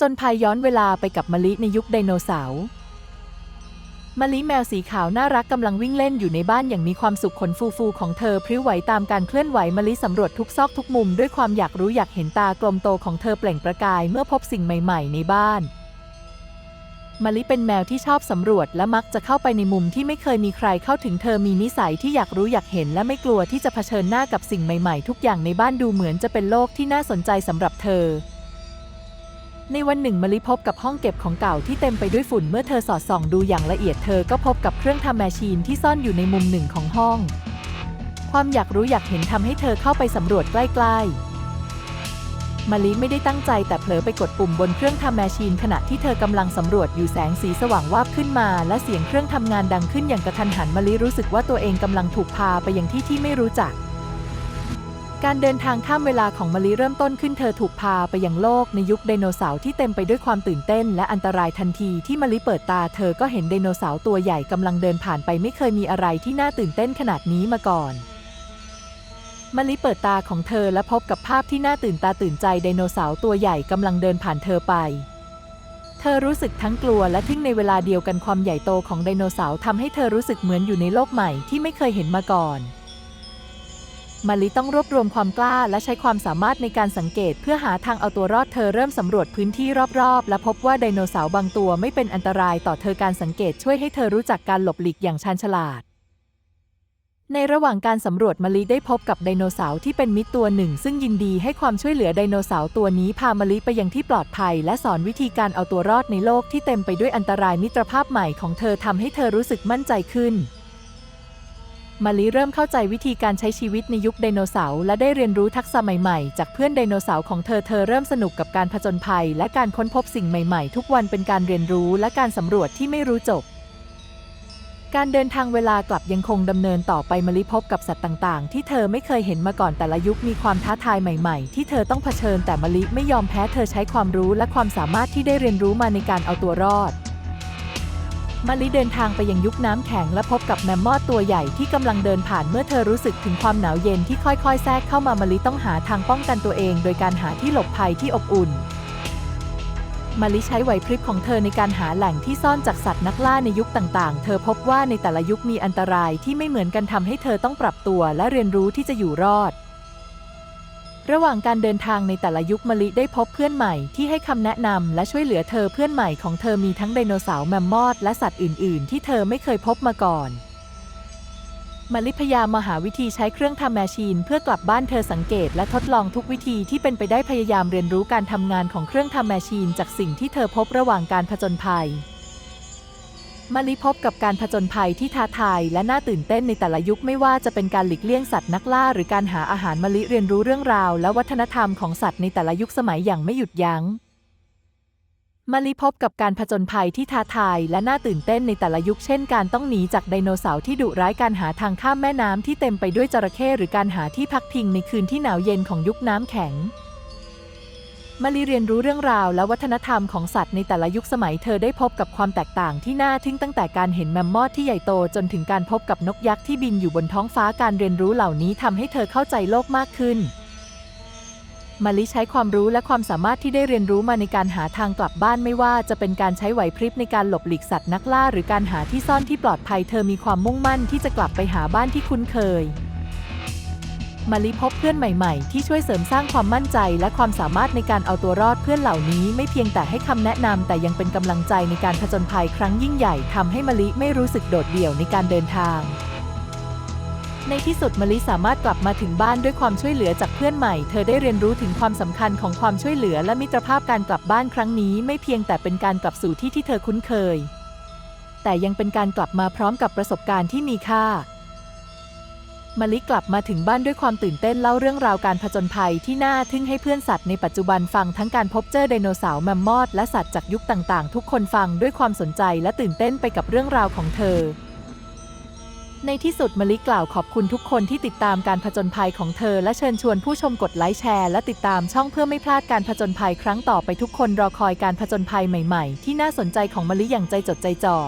จญภัยย้อนเวลาไปกับมะลิในยุคไดโนเสาร์มะลิแมวสีขาวน่ารักกำลังวิ่งเล่นอยู่ในบ้านอย่างมีความสุขขนฟูๆของเธอพริ้วไหวตามการเคลื่อนไหวมะลิสำรวจทุกซอกทุกมุมด้วยความอยากรู้อยากเห็นตากลมโตของเธอเปล่งประกายเมื่อพบสิ่งใหม่ๆ ในบ้านมะลิเป็นแมวที่ชอบสำรวจและมักจะเข้าไปในมุมที่ไม่เคยมีใครเข้าถึงเธอมีนิสัยที่อยากรู้อยากเห็นและไม่กลัวที่จะเผชิญหน้ากับสิ่งใหม่ๆ ทุกอย่างในบ้านดูเหมือนจะเป็นโลกที่น่าสนใจสำหรับเธอ ในวันหนึ่งมะลิพบกับห้องเก็บของเก่าที่เต็มไปด้วยฝุ่นเมื่อเธอสอดส่องดูอย่างละเอียดเธอก็พบกับเครื่องทำแมชชีนที่ซ่อนอยู่ในมุมหนึ่งของห้อง ความอยากรู้อยากเห็นทำให้เธอเข้าไปสำรวจใกล้ๆมะลิไม่ได้ตั้งใจแต่เผลอไปกดปุ่มบนเครื่องทำแมชชีนขณะที่เธอกำลังสำรวจอยู่แสงสีสว่างวาบขึ้นมา และเสียงเครื่องทำงานดังขึ้นอย่างกระทันหันมะลิรู้สึกว่าตัวเองกำลังถูกพาไปยังที่ที่ไม่รู้จัก การเดินทางข้ามเวลาของมะลิเริ่มต้นขึ้นเธอถูกพาไปยังโลกในยุคไดโนเสาร์ที่เต็มไปด้วยความตื่นเต้น และอันตรายทันทีที่มะลิเปิดตาเธอก็เห็นไดโนเสาร์ตัวใหญ่กำลังเดินผ่านไปไม่เคยมีอะไรที่น่าตื่นเต้นขนาดนี้มาก่อนมะลิเปิดตาของเธอและพบกับภาพที่น่าตื่นตาตื่นใจไดโนเสาร์ตัวใหญ่กำลังเดินผ่านเธอไป เธอรู้สึกทั้งกลัวและทึ่งในเวลาเดียวกันความใหญ่โตของไดโนเสาร์ทำให้เธอรู้สึกเหมือนอยู่ในโลกใหม่ที่ไม่เคยเห็นมาก่อน มาลิต้องรวบรวมความกล้าและใช้ความสามารถในการสังเกต เพื่อหาทางเอาตัวรอดเธอเริ่มสำรวจพื้นที่รอบๆ และพบว่าไดโนเสาร์บางตัวไม่เป็นอันตรายต่อเธอการสังเกตช่วยให้เธอรู้จักการหลบหลีกอย่างชาญฉลาด ในระหว่างการสำรวจมาลิได้พบกับไดโนเสาร์ที่เป็นมิตรตัวหนึ่ง ซึ่งยินดีให้ความช่วยเหลือไดโนเสาร์ตัวนี้พามาลิไปยังที่ปลอดภัย และสอนวิธีการเอาตัวรอดในโลกที่เต็มไปด้วยอันตรายมิตรภาพใหม่ของเธอทำให้เธอรู้สึกมั่นใจขึ้น มาลิเริ่มเข้าใจวิธีการใช้ชีวิตในยุคไดโนเสาร์และได้เรียนรู้ทักษะใหม่ๆ จากเพื่อนไดโนเสาร์ของเธอ เธอเริ่มสนุกกับการผจญภัย และการค้นพบสิ่งใหม่ๆ ทุกวันเป็นการเรียนรู้และการสำรวจที่ไม่รู้จบ การเดินทางเวลากลับยังคงดำเนินต่อไปมาลิพบกับสัตว์ต่างๆ ที่เธอไม่เคยเห็นมาก่อนแต่ละยุคมีความท้าทายใหม่ๆ ที่เธอต้องเผชิญแต่มาลิไม่ยอมแพ้เธอใช้ความรู้และความสามารถที่ได้เรียนรู้มาในการเอาตัวรอด มาลิเดินทางไปยังยุคน้ำแข็งและพบกับแมมมอสตัวใหญ่ที่กำลังเดินผ่านเมื่อเธอรู้สึกถึงความหนาวเย็นที่ค่อยๆ แทรกเข้ามามาลิต้องหาทางป้องกันตัวเอง โดยการหาที่หลบภัยที่อบอุ่นมาลิใช้ไหวพริบของเธอในการหาแหล่งที่ซ่อนจากสัตว์นักล่าในยุคต่างๆ เธอพบว่าในแต่ละยุคมีอันตรายที่ไม่เหมือนกันทำให้เธอต้องปรับตัวและเรียนรู้ที่จะอยู่รอด ระหว่างการเดินทางในแต่ละยุคมะลิได้พบเพื่อนใหม่ที่ให้คำแนะนำและช่วยเหลือเธอเพื่อนใหม่ของเธอมีทั้งไดโนเสาร์แมมมอสและสัตว์อื่น ๆ ที่เธอไม่เคยพบมาก่อนมะลิพยายามมหาวิธีใช้เครื่องทำแมชชีน เพื่อกลับบ้านเธอสังเกตและทดลองทุกวิธีที่เป็นไปได้พยายามเรียนรู้การทำงานของเครื่องทำแมชชีน จากสิ่งที่เธอพบระหว่างการผจญภัย มาลิพบกับการผจญภัยที่ท้าทายและน่าตื่นเต้นในแต่ละยุคไม่ว่าจะเป็นการหลีกเลี่ยงสัตว์นักล่าหรือการหาอาหารมาลิเรียนรู้เรื่องราว และวัฒนธรรมของสัตว์ในแต่ละยุคสมัยอย่างไม่หยุดยัง้งมาลิพบกับการผจญภัยที่ท้าทายและน่าตื่นเต้นในแต่ละยุคเช่น การต้องหนีจากไดโนเสาร์ที่ดุร้ายการหาทางข้ามแม่น้ำที่เต็มไปด้วยจระเข้หรือการหาที่พักพิงในคืนที่หนาวเย็นของยุคน้ำแข็ง มาลีเรียนรู้เรื่องราวและวัฒนธรรมของสัตว์ในแต่ละยุคสมัยเธอได้พบกับความแตกต่างที่น่าทึ่งตั้งแต่การเห็นแมมมอสที่ใหญ่โตจนถึงการพบกับนกยักษ์ที่บินอยู่บนท้องฟ้าการเรียนรู้เหล่านี้ทำให้เธอเข้าใจโลกมากขึ้น มาลิใช้ความรู้และความสามารถที่ได้เรียนรู้มาในการหาทางกลับบ้านไม่ว่าจะเป็นการใช้ไหวพริบในการหลบหลีกสัตว์นักล่า หรือการหาที่ซ่อนที่ปลอดภัย เธอมีความมุ่งมั่นที่จะกลับไปหาบ้านที่คุ้นเคย มาลิพบเพื่อนใหม่ๆ ที่ช่วยเสริมสร้างความมั่นใจ และความสามารถในการเอาตัวรอดเพื่อนเหล่านี้ ไม่เพียงแต่ให้คำแนะนำแต่ยังเป็นกำลังใจในการผจญภัยครั้งยิ่งใหญ่ทำให้มาลิไม่รู้สึกโดดเดี่ยวในการเดินทาง ในที่สุดมาลิสามารถกลับมาถึงบ้านด้วยความช่วยเหลือจากเพื่อนใหม่ เธอได้เรียนรู้ถึงความสำคัญของความช่วยเหลือ และมิตรภาพการกลับบ้านครั้งนี้ ไม่เพียงแต่เป็นการกลับสู่ที่ที่เธอคุ้นเคย แต่ยังเป็นการกลับมาพร้อมกับประสบการณ์ที่มีค่า มาลิกลับมาถึงบ้านด้วยความตื่นเต้นเล่าเรื่องราวการผจญภัยที่น่าทึ่งให้เพื่อนสัตว์ในปัจจุบันฟังทั้งการพบเจอไดโนเสาร์แมมมอสและสัตว์จากยุคต่างๆ ทุกคนฟังด้วยความสนใจและตื่นเต้นไปกับเรื่องราวของเธอ ในที่สุดมาลิกล่าวขอบคุณทุกคนที่ติดตามการผจญภัยของเธอ และเชิญชวนผู้ชมกดไลค์แชร์และติดตามช่องเพื่อไม่พลาดการผจญภัยครั้งต่อไปทุกคนรอคอยการผจญภัยใหม่ ๆ ที่น่าสนใจของมาลิอย่างใจจดใจจ่อ